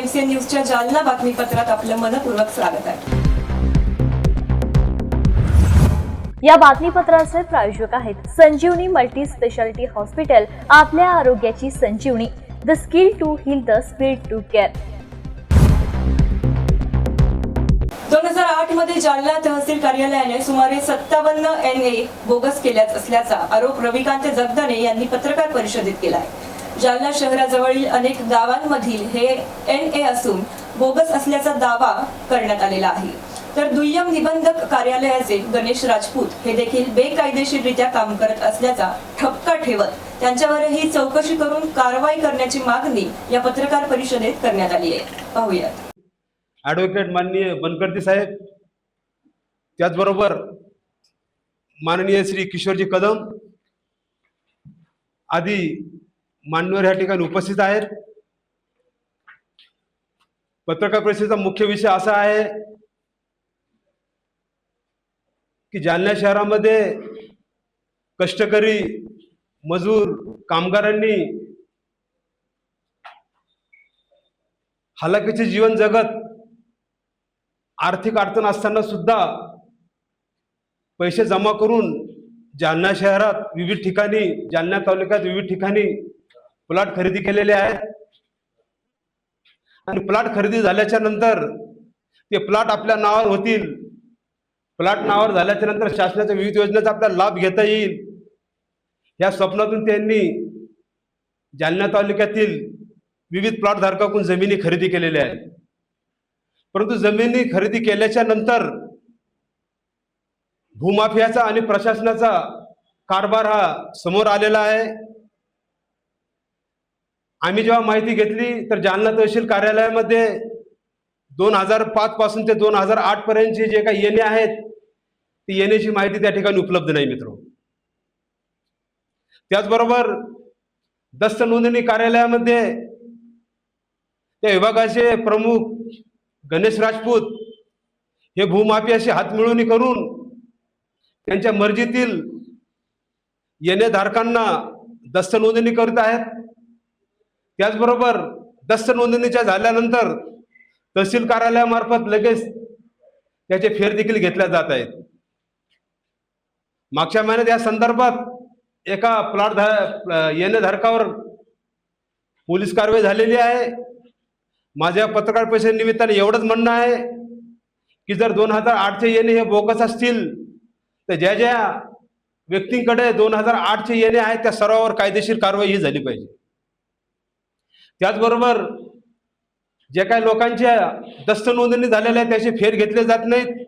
MCN न्यूजच्या जालना बातमीपत्रात आपलं मनपूर्वक स्वागत आहे. या बातमीपत्राचे प्रायोजक आहेत संजीवनी मल्टी स्पेशालिटी हॉस्पिटल आपल्या आरोग्याची Sanjeevani the skill to heal the speed to care. दोन हजार आठमध्ये जालना तहसील कार्यालयाने सुमारे सत्तावन्न एन ए बोगस केल्याच असल्याचा आरोप रविकांत जगदाणे यांनी पत्रकार परिषदेत केला आहे. जालना शहराजवळील अनेक गावांमधील हे एन ए असून बोगस असल्याचा दावा करण्यात आलेला आहे. तर दुय्यम निबंधक कार्यालयाचे गणेश राजपूत हे देखील बेकायदेशीररित्या काम करत असल्याचा ठपका ठेवत त्यांच्यावरही चौकशी करून कारवाई करण्याची मागणी या पत्रकार परिषदेत करण्यात आली आहे. पाहूयात. ॲडव्होकेट माननीय बनकर्ती साहेब त्याचबरोबर माननीय श्री किशोरजी कदम आदी मान्यवर या ठिकाणी उपस्थित आहेत. पत्रकार परिषदेचा मुख्य विषय असा आहे की जालना शहरामध्ये कष्टकरी मजूर कामगारांनी हालाकीचे जीवन जगत आर्थिक अडचण असताना सुद्धा पैसे जमा करून जालना शहरात विविध ठिकाणी जालना तालुक्यात विविध ठिकाणी प्लॉट खरेदी केलेले आहेत. आणि प्लॉट खरेदी झाल्याच्यानंतर ते प्लॉट आपल्या नावावर होतील. प्लॉट नावावर झाल्याच्यानंतर शासनाच्या विविध योजनेचा आपल्याला लाभ घेता येईल. या स्वप्नातून त्यांनी जालना तालुक्यातील विविध प्लॉट धारकाकडून जमिनी खरेदी केलेल्या आहेत. परंतु जमिनी खरेदी केल्याच्यानंतर भूमाफियाचा आणि प्रशासनाचा कारभार हा समोर आलेला आहे. आम्ही जेव्हा माहिती घेतली तर जालना तहसील कार्यालयामध्ये दोन हजार पाच पासून ते दोन हजार आठ पर्यंतचे जे काही येणे आहेत ती येण्याची माहिती त्या ठिकाणी उपलब्ध नाही मित्र. त्याचबरोबर दस्त नोंदणी कार्यालयामध्ये त्या विभागाचे प्रमुख गणेश राजपूत हे भूमाफियाशी हातमिळवणी करून त्यांच्या मर्जीतील येणेधारकांना दस्त नोंदणी करत आहेत. त्याचबरोबर दस्त नोंदणीच्या झाल्यानंतर तहसील कार्यालयामार्फत लगेच त्याचे फेर देखील घेतल्या जात आहेत. मागच्या महिन्यात या संदर्भात एका प्लॉट धा येणेधारकावर पोलीस कारवाई झालेली आहे. माझ्या पत्रकार परिषदे निमित्ताने एवढंच म्हणणं आहे की जर दोन हजार आठचे येणे हे बोगस असतील तर ज्या ज्या व्यक्तींकडे दोन हजार आठचे येणे आहेत त्या सर्वावर कायदेशीर कारवाई ही झाली पाहिजे. त्याचबरोबर जे काही लोकांच्या दस्त नोंदणी झालेल्या आहेत त्याचे फेर घेतले जात नाहीत.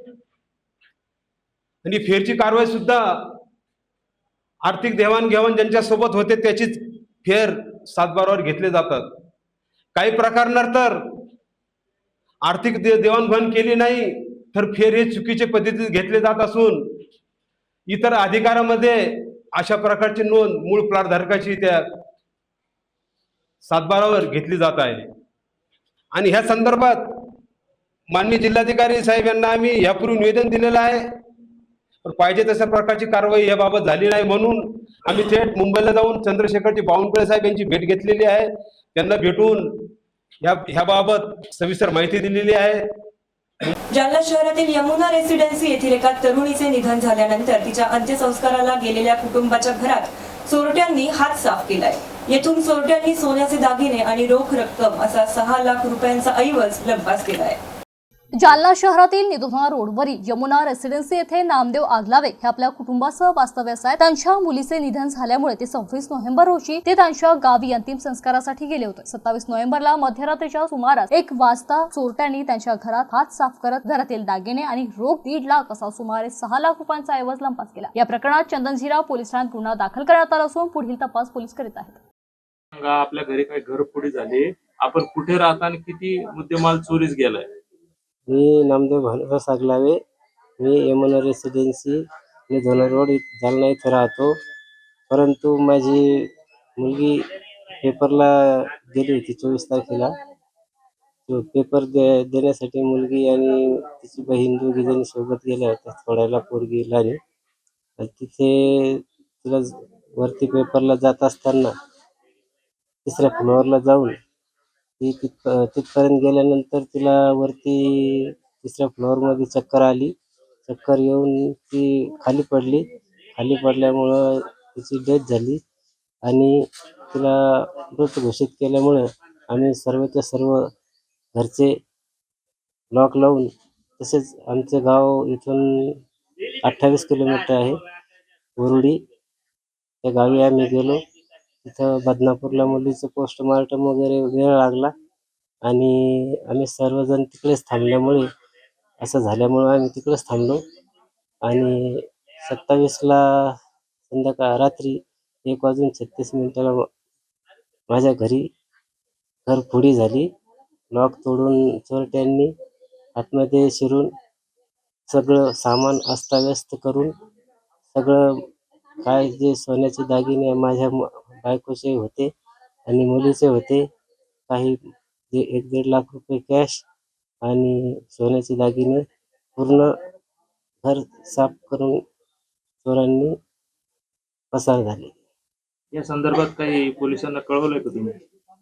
आणि फेरची कारवाई सुद्धा आर्थिक देवाणघेवाण ज्यांच्यासोबत होते त्याचीच फेर सातबारावर घेतले जातात. काही प्रकारणार तर आर्थिक दे देवाणघेवाण केली नाही तर फेर हे चुकीचे पद्धतीत घेतले जात असून इतर अधिकारामध्ये अशा प्रकारची नोंद मूळ प्लॉटधारकाची त्या सातबारावर घेतली जात आहे. आणि ह्या संदर्भात माननीय जिल्हाधिकारी साहेब यांना आम्ही यापूर्वी निवेदन दिलेलं आहे. पण पाहिजे तशा प्रकारची कारवाई याबाबत झाली नाही म्हणून आम्ही थेट मुंबईला जाऊन चंद्रशेखरजी बावनकुळे साहेब यांची भेट घेतलेली आहे. त्यांना भेटून ह्या ह्याबाबत सविस्तर माहिती दिलेली आहे. जालना शहरातील यमुना रेसिडेन्सी येथील एका तरुणीचे निधन झाल्यानंतर तिच्या अंत्यसंस्काराला गेलेल्या कुटुंबाच्या घरात चोरट्यांनी हात साफ केलाय. येथून चोरट्यांनी सोन्याचे दागिने आणि रोख रक्कम असा सहा लाख रुपयांचा ऐवज लंपास केलाय जालना शहरातील निधोना रोडवरील यमुना रेसिडेन्सी येथे नामदेव आगलावे हे आपल्या कुटुंबासह वास्तव्यास आहेत. त्यांच्या मुलीचे निधन झाल्यामुळे ते सव्वीस नोव्हेंबर रोजी ते त्यांच्या गावी अंतिम संस्कारासाठी गेले होते. सत्तावीस नोव्हेंबरला मध्यरात्रीच्या सुमारास एक वाजता चोरट्यांनी त्यांच्या घरात हात साफ करत घरातील दागिने आणि रोख दीड लाख असा सुमारे सहा लाख रुपयांचा ऐवज लंपास केला. या प्रकरणात चंदनझिरा पोलीस ठाण्यात गुन्हा दाखल करण्यात आला असून पुढील तपास पोलीस करीत आहेत. सांगा आपल्या घरी काही घरफोडी झाली आपण कुठे राहता आणि किती मुद्देमाल चोरीस गेलाय? मी नामदेव भानुदास सागलावे मी यमुना रेसिडेन्सी निधोना रोड जालना इथं राहतो. परंतु माझी मुलगी पेपरला गेली होती चोवीस तारखेला. तो पेपर दे देण्यासाठी मुलगी आणि तिची बहीण दोघी जणी सोबत गेल्या होत्या सोडायला पोरगी लहानी आणि तिथे तिला वरती पेपरला जात असताना तिसऱ्या फ्लोअरला जाऊन ती तिथ तिथपर्यंत गेल्यानंतर तिला वरती तिसऱ्या फ्लोअरमध्ये चक्कर आली. चक्कर येऊन ती खाली पडली. खाली पडल्यामुळं तिची डेथ झाली आणि तिला मृत घोषित केल्यामुळं आम्ही सर्वच्या सर्व घरचे लॉक लावून तसेच आमचं गाव इथून अठ्ठावीस किलोमीटर आहे. वरुडी. त्या गावी आम्ही गेलो. तिथं बदनापूरला मुलीचं पोस्टमार्टम वगैरे वेळ लागला. आणि आम्ही सर्वजण तिकडेच थांबल्यामुळे असं झाल्यामुळं आम्ही तिकडेच थांबलो. आणि सत्तावीसला संध्याकाळ रात्री एक वाजून छत्तीस मिनिटाला माझ्या घरी घरफोडी झाली. लॉक तोडून चोरट्यांनी आतमध्ये शिरून सगळं सामान अस्ताव्यस्त करून सगळं काय जे सोन्याचे दागिने माझ्या म- बायकोचे होते आणि मुलीचे होते. काही जे एक दीड लाख रुपये कॅश आणि सोन्याचे दागिने पूर्ण घर साफ करून चोरांनी पसार झाले. या संदर्भात काही पोलिसांना कळवलंय का तुम्ही?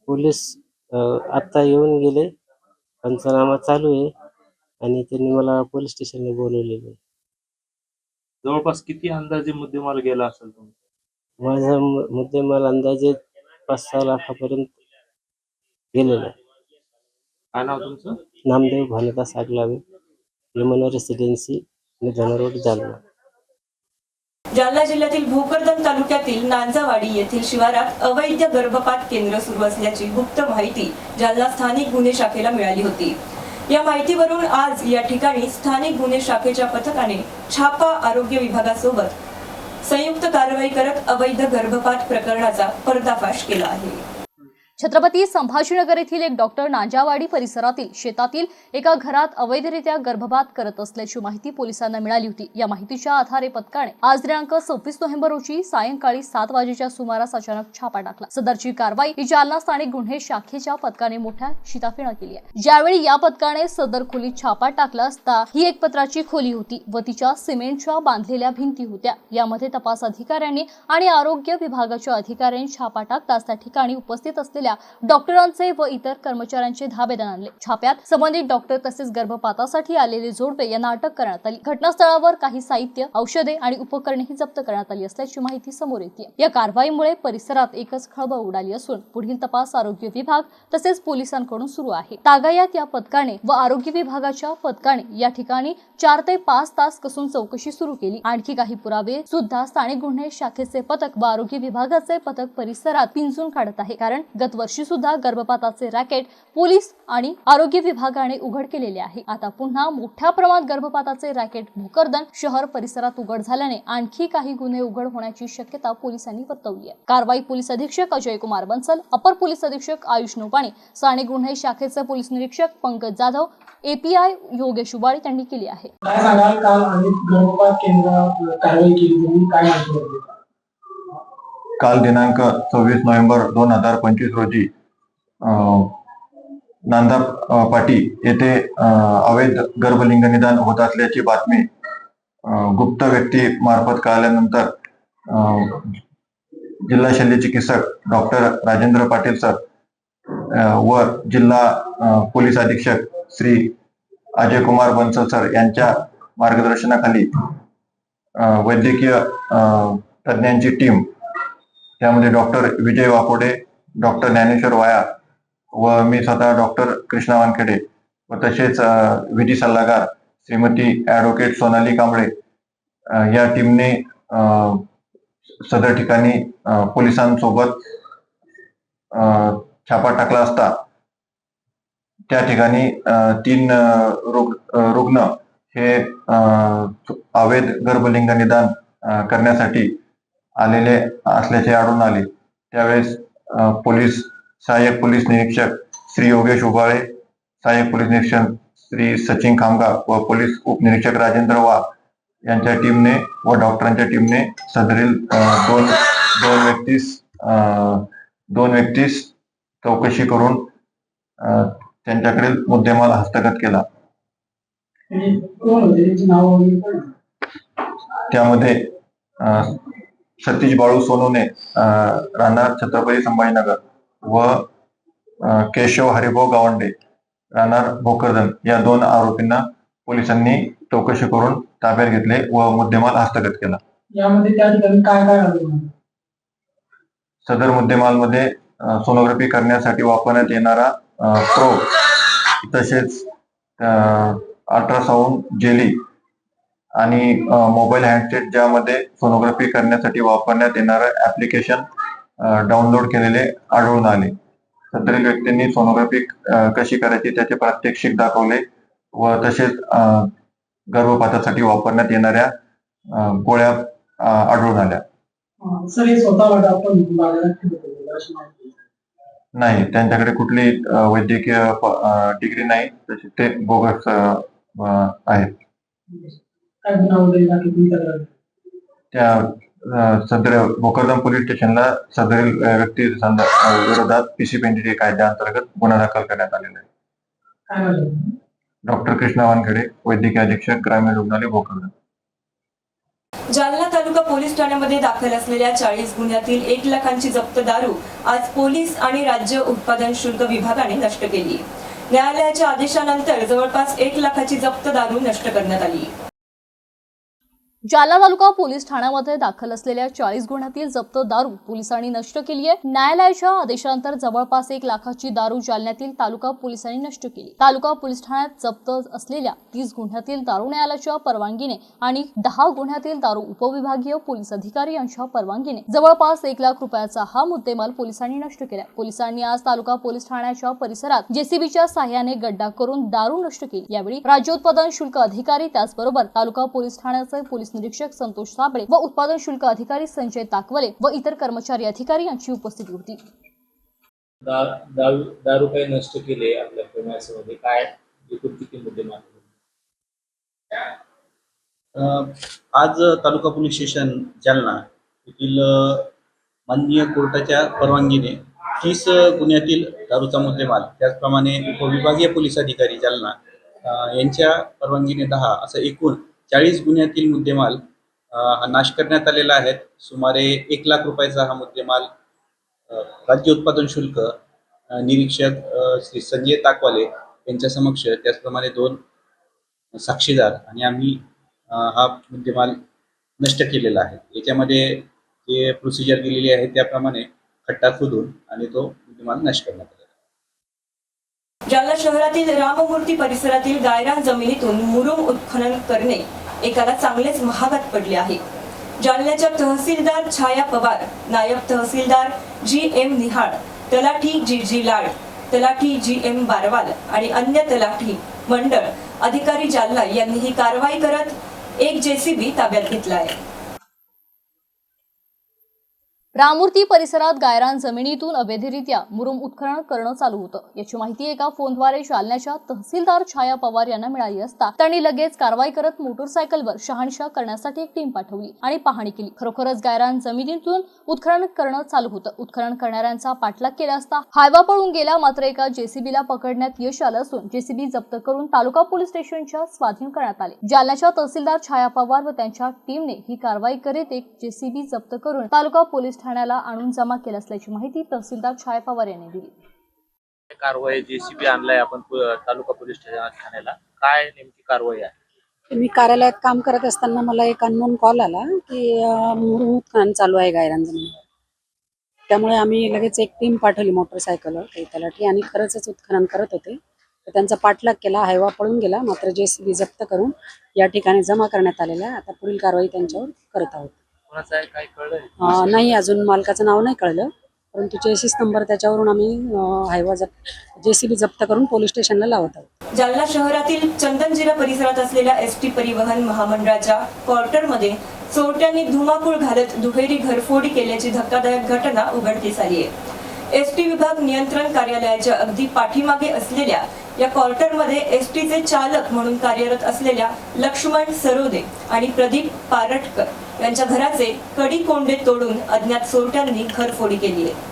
पोलीस अ, आत्ता येऊन गेले. पंचनामा चालू आहे आणि त्यांनी मला पोलीस स्टेशनला बोलवलेलं जवळपास किती अंदाजे मुद्देमाल गेला असेल तुमचा माझा मुद्देमाल अंदाजे पाच सहा लाखापर्यंत गेलेला. आहे काय नाव तुमचं? नामदेव भानुदास आगलावे. यमुना रेसिडेन्सी निधन रोड जालना. जालना जिल्ह्यातील भोकरदन तालुक्यातील नांजावाडी येथील शिवारात अवैध गर्भपात केंद्र सुरू असल्याची गुप्त माहिती जालना स्थानिक गुन्हे शाखेला मिळाली होती. या माहितीवरून आज या ठिकाणी स्थानिक गुन्हे शाखेच्या पथकाने छापा आरोग्य विभागासोबत संयुक्त कारवाई करत अवैध गर्भपात प्रकरणाचा पर्दाफाश केला आहे. छत्रपती संभाजीनगर येथील एक डॉक्टर नांजावाडी परिसरातील शेतातील एका घरात अवैधरित्या गर्भपात करत असल्याची माहिती पोलिसांना मिळाली होती. या माहितीच्या आधारे पथकाने आज दिनांक सव्वीस नोव्हेंबर रोजी सायंकाळी सात वाजेच्या सुमारास अचानक छापा टाकला. सदरची कारवाई ही जालना स्थानिक गुन्हे शाखेच्या पथकाने मोठ्या शिताफीनं केली आहे. ज्यावेळी या पथकाने सदर खोलीत छापा टाकला असता ही एक पत्राची खोली होती व तिच्या सिमेंटच्या बांधलेल्या भिंती होत्या. यामध्ये तपास अधिकाऱ्यांनी आणि आरोग्य विभागाच्या अधिकाऱ्यांनी छापा टाकताच त्या ठिकाणी उपस्थित असलेल्या डॉक्टरांचे व इतर कर्मचाऱ्यांचे धाबेदन आणले छाप्यात संबंधित डॉक्टर तसेच गर्भपातासाठी आलेले जोडपे यांना अटक करण्यात आली. घटनास्थळावर काही साहित्य औषधे आणि उपकरणेही जप्त करण्यात आली असल्याची माहिती समोर येते. या कारवाईमुळे परिसरात एकच खळबळ उडाली असून पुढील तपास आरोग्य विभाग तसेच पोलिसांकडून सुरू आहे. तागायात या पथकाने व आरोग्य विभागाच्या पथकाने या ठिकाणी चार ते पाच तास कसून चौकशी सुरू केली. आणखी काही पुरावे सुद्धा स्थानिक गुन्हे शाखेचे पथक व आरोग्य विभागाचे पथक परिसरात पिंजून काढत आहे. कारण गत वर्षी सुद्धा गर्भपाताचे रॅकेट पोलीस आणि आरोग्य विभागाने उघड केलेले आहे. आता पुन्हा मोठ्या प्रमाणात गर्भपाताचे रॅकेट भोकरदन शहर परिसरात उघड झाल्याने आणखी काही गुन्हे उघड होण्याची शक्यता पोलिसांनी वर्तवली आहे. कारवाई पोलीस अधीक्षक अजय कुमार बन्सल अपर पोलीस अधीक्षक आयुष नोपाणे साने गुन्हे शाखेचे पोलीस निरीक्षक पंकज जाधव एपीआय योगेश उबाळे त्यांनी केली आहे. काय सांगाल? काल अनेक गर्भपात केंद्र कारवाई केली काय माहिती काल दिनांक सव्वीस नोव्हेंबर दोन हजार पंचवीस रोजी नांदा पाटी येथे अवैध गर्भलिंग निदान होत असल्याची बातमी गुप्त व्यक्ती मार्फत कळाल्यानंतर जिल्हा शल्य चिकित्सक डॉक्टर राजेंद्र पाटील सर व जिल्हा पोलीस अधीक्षक श्री अजय कुमार बन्सल सर यांच्या मार्गदर्शनाखाली वैद्यकीय तज्ज्ञांची टीम त्यामध्ये डॉक्टर विजय वाकोडे डॉक्टर ज्ञानेश्वर वाया व मी स्वतः डॉक्टर कृष्णा वानखेडे व तसेच विधी सल्लागार श्रीमती ॲडव्होकेट सोनाली कांबळे या टीमने सदर ठिकाणी पोलिसांसोबत छापा टाकला असता. त्या ठिकाणी तीन रुग्ण हे अवैध गर्भलिंग निदान करण्यासाठी आलेले असल्याचे आढळून आले. त्यावेळेस पोलीस सहाय्यक पोलीस निरीक्षक श्री योगेश उबाळे सहाय्यक पोलीस निरीक्षक श्री सचिन खामगाव व पोलीस उपनिरीक्षक राजेंद्र वा यांच्या टीमने व डॉक्टरांच्या टीमने सदरील दोन दोन व्यक्तीस दोन व्यक्तीस चौकशी करून त्यांच्याकडील मुद्देमाल हस्तगत केला. त्यामध्ये सतीश बाळू अ, राहणार छत्रपती संभाजीनगर व केशव हरिभाऊ गावंडे राहणार भोकरदन या दोन आरोपींना पोलिसांनी चौकशी करून ताब्यात घेतले व मुद्देमाल हस्तगत केला यामध्ये त्या ठिकाणी काय काय? सदर मुद्देमालमध्ये सोनोग्राफी करण्यासाठी वापरण्यात येणारा प्रो तसेच अल्ट्रासाऊंड जेली आणि मोबाईल हँडसेट ज्यामध्ये सोनोग्राफी करण्यासाठी वापरण्यात येणारं ऍप्लिकेशन डाउनलोड केलेले आढळून आले. सदरील व्यक्तींनी सोनोग्राफी कशी करायची त्याचे प्रात्यक्षिक दाखवले व तसेच गर्भपातासाठी वापरण्यात येणाऱ्या गोळ्या आढळून आल्या. नाही त्यांच्याकडे कुठली वैद्यकीय डिग्री नाही तसे ते बोगस आहेत. काय गुन्हा वगैरे दाखल तुम्ही तक्रार केली? त्या अ, सदर भोकरदन पोलीस स्टेशनला सदरील अ, व्यक्ती संद- अ, विरोधात पीसी पेंटी कायद्याअंतर्गत गुन्हा दाखल करण्यात आलेला आहे. काय डॉक्टर कृष्णा वानखेडे वैद्यकीय अधीक्षक ग्रामीण रुग्णालय भोकरदन जालना तालुका पोलीस ठाण्यामध्ये दाखल असलेल्या चाळीस गुन्ह्यातील एक लाखांची जप्त दारू आज पोलीस आणि राज्य उत्पादन शुल्क विभागाने नष्ट केली. न्यायालयाच्या आदेशानंतर जवळपास एक लाखाची जप्त दारू नष्ट करण्यात आली. जालना तालुका पोलीस ठाण्यामध्ये दाखल असलेल्या चाळीस गुन्ह्यातील जप्त दारू पोलिसांनी नष्ट केली आहे. न्यायालयाच्या आदेशानंतर जवळपास एक लाखाची दारू जालन्यातील तालुका पोलिसांनी नष्ट केली. तालुका पोलीस ठाण्यात जप्त असलेल्या तीस गुन्ह्यातील दारू न्यायालयाच्या परवानगीने आणि दहा गुन्ह्यातील दारू उपविभागीय पोलीस अधिकारी यांच्या परवानगीने जवळपास एक लाख रुपयाचा हा मुद्देमाल पोलिसांनी नष्ट केला पोलिसांनी आज तालुका पोलीस ठाण्याच्या परिसरात जेसीबीच्या सहाय्याने गड्डा करून दारू नष्ट केली. यावेळी राज्य उत्पादन शुल्क अधिकारी त्याचबरोबर तालुका पोलीस ठाण्याचे पोलीस निरीक्षक संतोष साबळे व उत्पादन शुल्क अधिकारी संजय ताकवले व इतर कर्मचारी अधिकारी यांची उपस्थिती होती. दारू नष्ट केले आपल्या प्रमासामध्ये काय? एकूण किती मुद्देमाल अ, आज तालुका पोलीस स्टेशन जालना येथील माननीय कोर्टाच्या परवानगीने तीस गुन्ह्यातील दारूचा मुद्देमाल त्याचप्रमाणे उपविभागीय पोलीस अधिकारी जालना यांच्या परवानगीने दहा असं एकूण चाळीस गुन्ह्यातील मुद्देमाल हा नाश करण्यात आलेला आहे सुमारे एक लाख रुपयाचा हा मुद्देमाल राज्य उत्पादन शुल्क निरीक्षक श्री संजय ताकवाले यांच्या समक्ष त्याचप्रमाणे दोन साक्षीदार आणि आम्ही हा मुद्देमाल नष्ट केलेला आहे याच्यामध्ये जे प्रोसिजर दिलेली आहे त्याप्रमाणे खट्टा खोदून आणि तो मुद्देमाल नष्ट करण्यात आला आहे. जालना शहरातील राममूर्ती परिसरातील गायरान जमिनीतून मुरुम उत्खनन करणे एकाला चांगलेच महागात पडले आहे. जालन्याच्या तहसीलदार छाया पवार नायब तहसीलदार जी एम निहाळ तलाठी जी जी लाड तलाठी जी एम बारवाल आणि अन्य तलाठी मंडळ अधिकारी जालना यांनी ही कारवाई करत एक जेसीबी ताब्यात घेतला आहे. रामूर्ती परिसरात गायरान जमिनीतून अवैधरित्या मुरुम उत्खनन करणं चालू होतं. याची माहिती एका फोनद्वारे जालन्याच्या तहसीलदार छाया पवार यांना मिळाली असता त्यांनी लगेच कारवाई करत मोटरसायकलवर शहानिशा करण्यासाठी एक टीम पाठवली आणि पाहणी केली. खरोखरच गायरान जमिनीतून उत्खनन करणं चालू होतं. उत्खनन करणाऱ्यांचा पाठलाग केला असता हायवा पळून गेला मात्र एका जेसीबीला पकडण्यात यश आलं असून जेसीबी जप्त करून तालुका पोलीस स्टेशनच्या स्वाधीन करण्यात आले. जालन्याच्या तहसीलदार छाया पवार व त्यांच्या टीमने ही कारवाई करीत एक जेसीबी जप्त करून तालुका पोलीस ठाणे ठाण्याला आणून जमा केलं असल्याची माहिती तहसीलदार छाया पवार यांनी दिली. कारवाई जेसीबी आणलाय आपण तालुका पोलीस स्टेशन ठाण्याला काय नेमकी कारवाई आहे? मी कार्यालयात काम करत असताना मला एक अननोन कॉल आला की उत्खनन चालू आहे गायरान जमिनीवर. त्यामुळे आम्ही लगेच एक टीम पाठवली मोटरसायकलवर काही तलाठी आणि खरंच उत्खनन करत होते. तर त्यांचा पाठलाग केला हायवा पळून गेला मात्र जेसीबी जप्त करून या ठिकाणी जमा करण्यात आलेला आहे आता पुढील कारवाई त्यांच्यावर करत आहोत. कोणाचं आहे काय कळलंय? अं, नाही अजून मालकाचं नाव नाही कळलं. परंतु चेसिस नंबर त्याच्यावरून आम्ही हायवा जप्त जेसीबी जप्त करून पोलीस स्टेशनला लावत आहोत. जालना शहरातील चंदनजिरा परिसरात असलेल्या एस टी परिवहन महामंडळाच्या क्वार्टरमध्ये चोरट्यांनी धुमाकूळ घालत दुहेरी घरफोडी केल्याची धक्कादायक घटना उघडकीस आली आहे. एस टी विभाग नियंत्रण कार्यालयाच्या अगदी पाठीमागे असलेल्या या क्वार्टरमध्ये एस टीचे चालक म्हणून कार्यरत असलेल्या लक्ष्मण सरोदे आणि प्रदीप पारटकर यांच्या घराचे कडी कोंडे तोडून अज्ञात चोरट्यांनी घरफोडी केली आहे.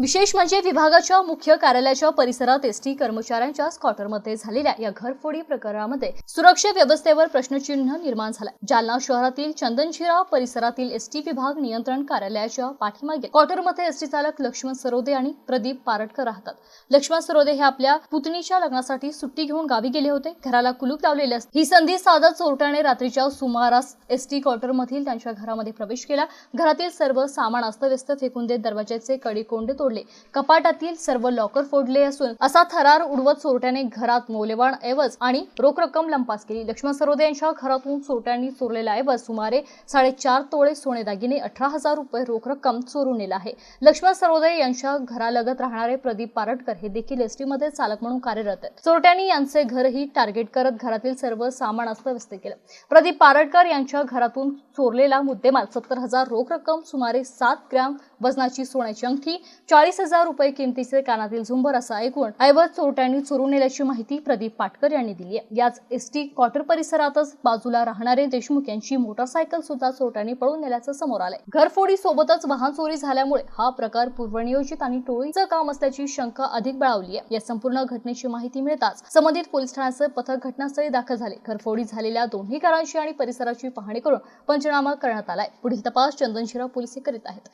विशेष म्हणजे विभागाच्या मुख्य कार्यालयाच्या परिसरात एसटी कर्मचाऱ्यांच्या स्कॉटरमध्ये झालेल्या या घरफोडी प्रकरणामध्ये सुरक्षा व्यवस्थेवर प्रश्नचिन्ह निर्माण झालं. जालना शहरातील चंदनशिरा परिसरातील एसटी विभाग नियंत्रण कार्यालयाच्या पाठीमागे क्वार्टरमध्ये एसटी चालक लक्ष्मण सरोदे आणि प्रदीप पारटकर राहतात. लक्ष्मण सरोदे हे आपल्या पुतणीच्या लग्नासाठी सुट्टी घेऊन गावी गेले होते. घराला कुलूप लावलेले असते. ही संधी साधत चोरट्याने रात्रीच्या सुमारास एसटी क्वार्टर मधील त्यांच्या घरामध्ये प्रवेश केला. घरातील सर्व सामान अस्तव्यस्त फेकून देत दरवाजाचे कडी कोंडे तोडले कपाटातील सर्व लॉकर फोडले असून असा थरार उडवत चोरट्याने घरात मौल्यवान ऐवज आणि रोख रक्कम लंपास केली. लक्ष्मण सरोदे यांच्या घरातून चोरट्यांनी चोरलेला ऐवज सुमारे साडेचार तोळे सोने दागिने अठरा हजार रुपये रोख रक्कम चोरून नेला आहे. लक्ष्मण सरोदे यांच्या घरालगत राहणारे प्रदीप पारटकर हे देखील एसटी मध्ये चालक म्हणून कार्यरत आहेत. चोरट्यांनी यांचे घरही टार्गेट करत घरातील सर्व सामान अस्तव्यस्त केलं. प्रदीप पारटकर यांच्या घरातून चोरलेला मुद्देमाल सत्तर हजार रोख रक्कम सुमारे सात ग्रॅम वजनाची सोन्याची अंगठी चाळीस हजार रुपये किमतीचे कानातील झुंबर असा ऐकून ऐवज चोरट्यांनी चोरून नेल्याची माहिती प्रदीप पाटकर यांनी दिली आहे. याच एसटी क्वार्टर परिसरातच बाजूला राहणारे देशमुख यांची मोटरसायकल सुद्धा चोरट्यांनी पळून नेल्याचं समोर आलंय. घरफोडी सोबतच वाहन चोरी झाल्यामुळे हा प्रकार पूर्वनियोजित आणि टोळीचं काम असल्याची शंका अधिक बळावली आहे. या संपूर्ण घटनेची माहिती मिळताच संबंधित पोलीस ठाण्याचं पथक घटनास्थळी दाखल झाले. घरफोडी झालेल्या दोन्ही घरांची आणि परिसराची पाहणी करून पंचनामा करण्यात आलाय. पुढील तपास चंदनशिरा पोलीस करीत आहेत.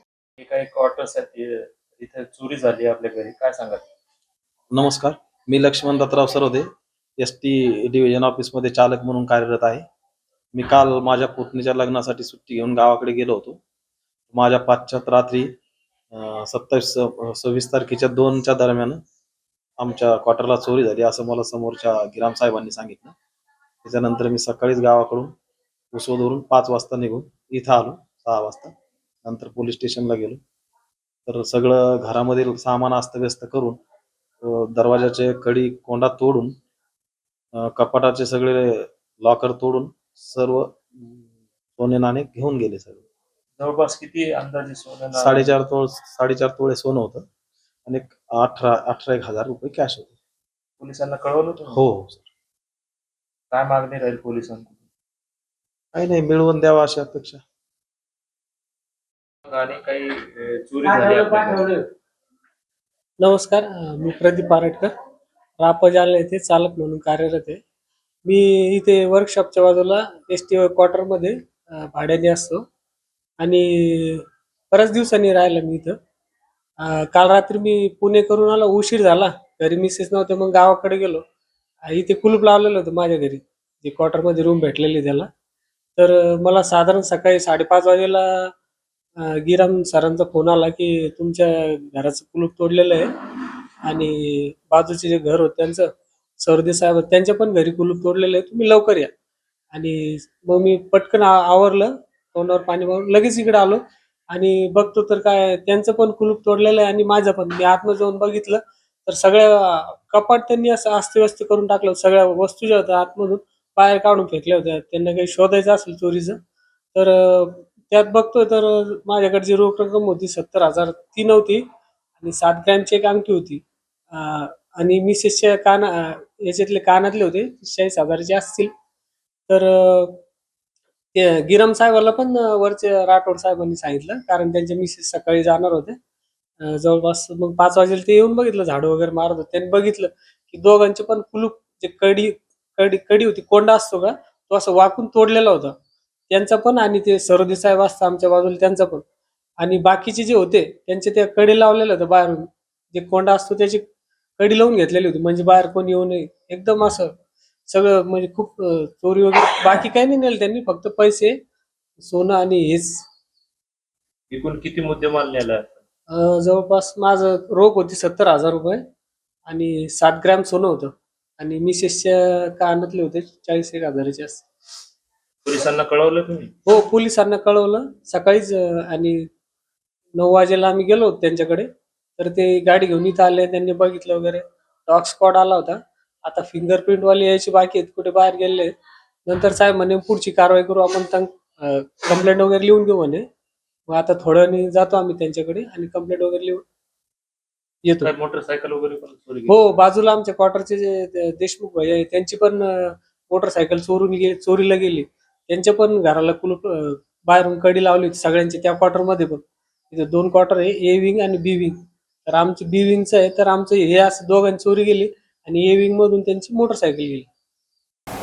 तिथे इथे चोरी झाली आपल्या घरी. काय सांगाल? नमस्कार. मी Laxman Dattarao Sarode S T division ऑफिसमध्ये चालक म्हणून कार्यरत आहे. मी काल माझ्या पुतणीच्या लग्नासाठी सुट्टी घेऊन गावाकडे गेलो होतो. माझ्या पाश्चात रात्री सत्तावीस सव्वीस तारखेच्या दोनच्या दरम्यान आमच्या क्वार्टरला चोरी झाली असं मला समोरच्या गिराम साहेबांनी सांगितलं. त्याच्यानंतर मी सकाळीच गावाकडून उसोदवरून पाच वाजता निघून इथं आलो सहा वाजता. नंतर पोलीस स्टेशनला गेलो. तर सगळं घरामधील सामान अस्तव्यस्त करून दरवाजाचे कडी कोंडा तोडून कपाटाचे सगळे लॉकर तोडून सर्व सोने नाणे घेऊन गेले सगळे. जवळपास किती अंदाजे सोनं साडेचार तोळ साडेचार तोळे सोनं होतं आणि अठरा अठरा एक हजार रुपये कॅश होते. पोलिसांना कळवलं तुम्ही? हो हो सर काय मागणी राहील पोलिसांकडून? काही नाही मिळवून द्यावा अशी अपेक्षा. आणि काही चोरी झाली. नमस्कार अं, मी प्रदीप पारटकर राप जालना येथे चालक म्हणून कार्यरत आहे. मी इथे वर्कशॉपच्या बाजूला एस टी क्वार्टरमध्ये अं, भाड्याने असतो. आणि बऱ्याच दिवसांनी राहिलं मी इथं. अं, काल रात्री मी पुणे करून आलो उशीर झाला. घरी मिसेस नव्हते मग गावाकडे गेलो. अं, इथे कुलूप लावलेलं होतं माझ्या घरी जे क्वार्टरमध्ये रूम भेटलेली त्याला. तर अं, मला साधारण सकाळी साडेपाच वाजेला गिराम सरांचा फोन आला की तुमच्या घराचं कुलूप तोडलेलं आहे. आणि बाजूचे जे घर होतं त्यांचं सरदे साहेब त्यांच्या पण घरी कुलूप तोडलेलं आहे. तुम्ही लवकर या. आणि मग मी पटकन आवरलं तोंडावर पाणी मारून लगेच इकडे आलो. आणि बघतो तर काय त्यांचं पण कुलूप तोडलेलं आहे आणि माझं पण. मी आतमध्ये जाऊन बघितलं तर सगळ्या कपाट त्यांनी असं अस्तव्यस्त करून टाकलं. सगळ्या वस्तू ज्या होत्या आतमधून बाहेर काढून फेकल्या होत्या. त्यांना काही शोधायचं असेल चोरीचं तर त्यात बघतोय तर माझ्याकडे जी रोख रक्कम होती सत्तर हजार. ती नव्हती आणि सात ग्रॅमची एक अंगठी होती. अं, आणि मिसेसच्या काना याच्यातले कानातले होते चाळीस हजाराचे असतील. तर अं, ते गिरम साहेबाला पण अं, वरचे राठोड साहेबांनी सांगितलं कारण त्यांचे मिसेस सकाळी जाणार होते. अं, जवळपास मग पाच वाजेला ते येऊन बघितलं झाडं वगैरे मारत होते. त्यांनी बघितलं की दोघांचे पण कुलूप जे कडी कडी कडी होती कोंडा असतो का तो असं वाकून तोडलेला होता. त्यांचा पण आणि ते सरोदे साहेब असतं आमच्या बाजूला त्यांचा पण. आणि बाकीचे जे होते त्यांचे ते कडी लावलेले होते बाहेरून. जे कोंडा असतो त्याची कडी लावून घेतलेली होती. म्हणजे बाहेर कोणी येऊ नये. एकदम असं सगळं म्हणजे खूप चोरी वगैरे. बाकी काही नाही नेलं त्यांनी. फक्त पैसे सोनं आणि हेच. एकूण किती मुद्देमाल नेला? अं, जवळपास माझं रोख होती सत्तर हजार रुपये आणि सात ग्रॅम सोनं होतं. आणि मिसेसच्या कानातले होते चाळीस एक हजाराचे असते पोलिसांना कळवलं तुम्ही? हो पोलिसांना कळवलं. सकाळीच अं, आणि नऊ वाजेला आम्ही गेलो होतो त्यांच्याकडे. तर ते गाडी घेऊन इथं आले त्यांनी बघितलं वगैरे. डॉग स्क्वॉड आला होता. आता फिंगरप्रिंट वाले यायची बाकी आहेत कुठे बाहेर गेले. नंतर साहेब म्हणे पुढची कारवाई करू आपण कंप्लेंट वगैरे लिहून घेऊ म्हणे. मग आता थोड्याने जातो आम्ही त्यांच्याकडे आणि कंप्लेंट वगैरे लिहून येतो. काय मोटरसायकल वगैरे पण चोरी गेली? हो बाजूला आमच्या क्वार्टरचे जे देशमुख भाई आहे त्यांची पण मोटरसायकल चोरून गे चोरीला गेली. त्यांच्या पण घराला कुलूप अं, बाहेरून कडी लावली होती सगळ्यांची त्या क्वार्टरमध्ये पण. तिथे दोन क्वार्टर आहे ए विंग आणि बी विंग तर आमची बी विंगचं आहे तर आमचं हे असं दोघांची चोरी गेली आणि ए विंग मधून त्यांची मोटरसायकल गेली.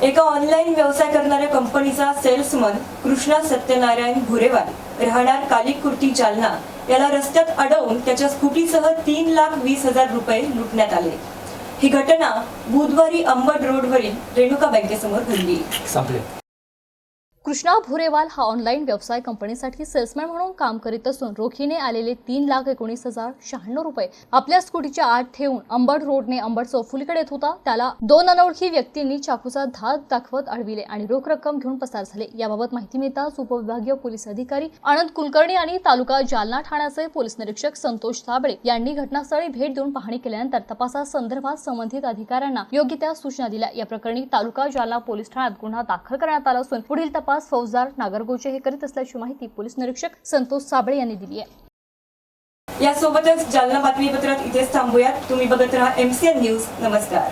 एका ऑनलाईन व्यवसाय करणाऱ्या कंपनीचा सेल्समन कृष्णा सत्यनारायण भुरेवाल राहणार कालिकुर्ती जालना. याला रस्त्यात अडवून त्याच्या स्कूटीसह तीन लाख वीस हजार रुपये लुटण्यात आले. ही घटना बुधवारी अंबड रोडवरील रेणुका बँकेसमोर घडली. कृष्णा भुरेवाल हा ऑनलाईन व्यवसाय कंपनीसाठी सेल्समॅन म्हणून काम करीत असून रोखीने आलेले तीन लाख एकोणीस हजार शहाण्णव रुपये आपल्या स्कूटीच्या आत ठेवून अंबड रोडने अंबड चौफुलीकडे येत होता. त्याला दोन अनोळखी व्यक्तींनी चाकूचा धाक दाखवत अडविले आणि रोख रक्कम घेऊन पसार झाले. याबाबत माहिती मिळताच उपविभागीय पोलीस अधिकारी आनंद कुलकर्णी आणि तालुका जालना ठाण्याचे पोलीस निरीक्षक संतोष साबळे यांनी घटनास्थळी भेट देऊन पाहणी केल्यानंतर तपासासंदर्भात संबंधित अधिकाऱ्यांना योग्य त्या सूचना दिल्या. या प्रकरणी तालुका जालना पोलीस ठाण्यात गुन्हा दाखल करण्यात आला असून पुढील तपास फौजदार नागरगोचे हे करीत असल्याची माहिती पोलीस निरीक्षक संतोष साबळे यांनी दिली आहे. यासोबतच जालना बातमीपत्रात इथेच थांबूयात. तुम्ही बघत राहा एमसीएन न्यूज नमस्कार.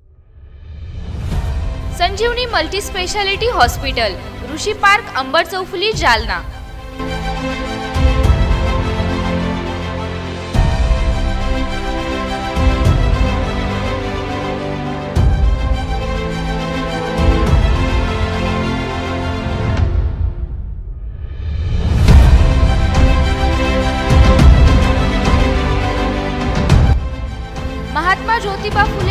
Sanjeevani multi speciality hospital Rishi park Ambar Chaufuli Jalna. Mahatma Jyotiba Phule